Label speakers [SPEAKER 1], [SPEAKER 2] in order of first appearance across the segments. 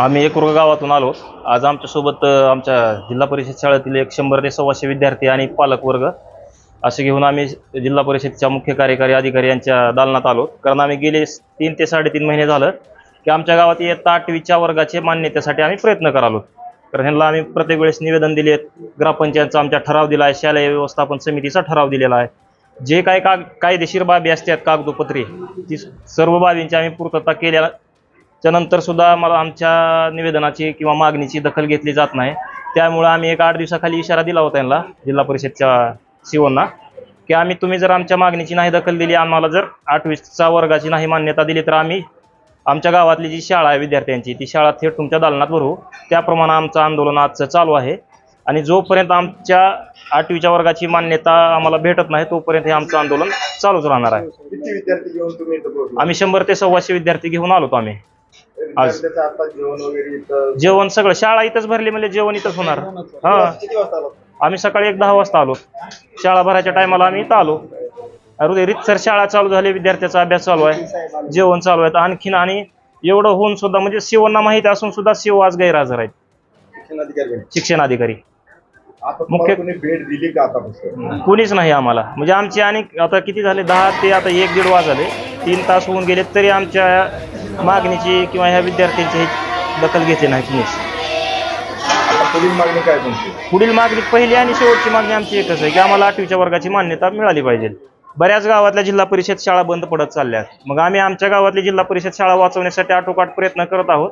[SPEAKER 1] आम्ही एकूर्ग गावातून आलो. आज आमच्यासोबत आमच्या जिल्हा परिषद शाळेतील एक शंभर ते सव्वाशे विद्यार्थी आणि पालकवर्ग असे घेऊन आम्ही जिल्हा परिषदच्या मुख्य कार्यकारी अधिकारी यांच्या दालनात आलो. कारण आम्ही गेले तीन ते साडेतीन महिने झालं की आमच्या गावात इयत्ता आठवीच्या वर्गाचे मान्यतेसाठी आम्ही प्रयत्न करालो. कारण ह्यांना आम्ही प्रत्येक वेळेस निवेदन दिले ग्रामपंचायतचा आमच्या ठराव दिला आहे शालेय व्यवस्थापन समितीचा ठराव दिलेला आहे. जे काय काग कायदेशीर बाबी असतात कागदोपत्री ती सर्व बाबींची आम्ही पूर्तता केल्या त्यानंतर सुद्धा मला आमच्या निवेदनाची किंवा मागणीची दखल घेतली जात नाही. त्यामुळं आम्ही एक आठ दिवसाखाली इशारा दिला होता यांना जिल्हा परिषदच्या सीओना की आम्ही तुम्ही जर आमच्या मागणीची नाही दखल दिली आम्हाला जर आठवीचा वर्गाची नाही मान्यता दिली तर आम्ही आमच्या गावातली जी शाळा आहे विद्यार्थ्यांची ती शाळा थेट तुमच्या दालनात भरू. त्याप्रमाणे आमचं आंदोलन आजचं चालू आहे. आणि जोपर्यंत आमच्या आठवीच्या वर्गाची मान्यता आम्हाला भेटत नाही तोपर्यंत हे आमचं आंदोलन चालूच राहणार आहे. आम्ही शंभर ते सव्वाशे विद्यार्थी घेऊन आलोत आम्ही.
[SPEAKER 2] आता जेवण वगैरे इथं?
[SPEAKER 1] जेवण सगळं शाळा इथंच भरली म्हणजे जेवण इथंच होणार. हा. आम्ही सकाळी एक दहा वाजता आलो. शाळा भरायच्या टायमाला आम्ही इथं आलो. अरे रितसर शाळा चालू झाली विद्यार्थ्याचा अभ्यास चालू आहे. जेवण चालू आहे. आणखीन आणि एवढं होऊन सुद्धा म्हणजे शिवांना माहिती असून सुद्धा शिव आज गैरहजर आहेत. शिक्षण अधिकारी
[SPEAKER 2] आता
[SPEAKER 1] मुख्य-
[SPEAKER 2] भेट दिली का आतापासून?
[SPEAKER 1] कोणीच नाही आम्हाला. म्हणजे आमचे आणि आता किती झाले? दहा ते आता एक दीड वाजले. तीन तास होऊन गेले तरी आमच्या मागणीची किंवा ह्या विद्यार्थ्यांची दखल घेतली नाही कुणीच
[SPEAKER 2] आता पुढील मागणी काय तुमची?
[SPEAKER 1] पुढील मागणी पहिली आणि शेवटची मागणी आमची एकच आहे की आम्हाला आठवीच्या वर्गाची मान्यता मिळाली पाहिजे. बऱ्याच गावातल्या जिल्हा परिषद शाळा बंद पडत चालल्या. मग आम्ही आमच्या गावातली जिल्हा परिषद शाळा वाचवण्यासाठी आटोकाट प्रयत्न करत आहोत.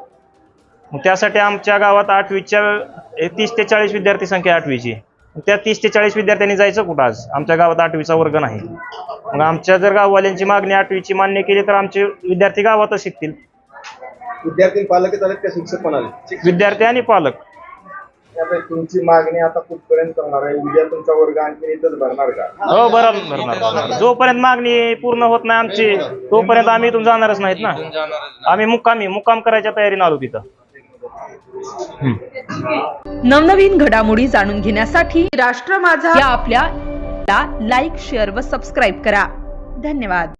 [SPEAKER 1] मग त्यासाठी आमच्या गावात आठवीच्या तीस ते चाळीस विद्यार्थी संख्या आठवीची. त्या तीस ते चाळीस विद्यार्थ्यांनी जायचं कुठं आज? आमच्या गावात आठवीचा वर्ग नाही. मग आमच्या जर गाववाल्यांची मागणी आठवीची मान्य केली तर आमचे विद्यार्थी गावातच शिकतील.
[SPEAKER 2] विद्यार्थी पालकच आलेत का शिक्षक पण आले?
[SPEAKER 1] विद्यार्थी आणि पालक.
[SPEAKER 2] तुमची मागणी आता कुठपर्यंत करणार आहे? उद्या तुमचा वर्ग आणखी इथंच भरणार का?
[SPEAKER 1] हो बरं भरणार. जोपर्यंत मागणी पूर्ण होत नाही आमची तोपर्यंत आम्ही इथून जाणारच नाहीत ना. आम्ही मुक्कामी मुक्काम करायच्या तयारीने आलो तिथं.
[SPEAKER 3] नवनवीन घडामोडी जाणून घेण्यासाठी राष्ट्र माझा या आपल्या लाईक शेअर व सबस्क्राईब करा. धन्यवाद.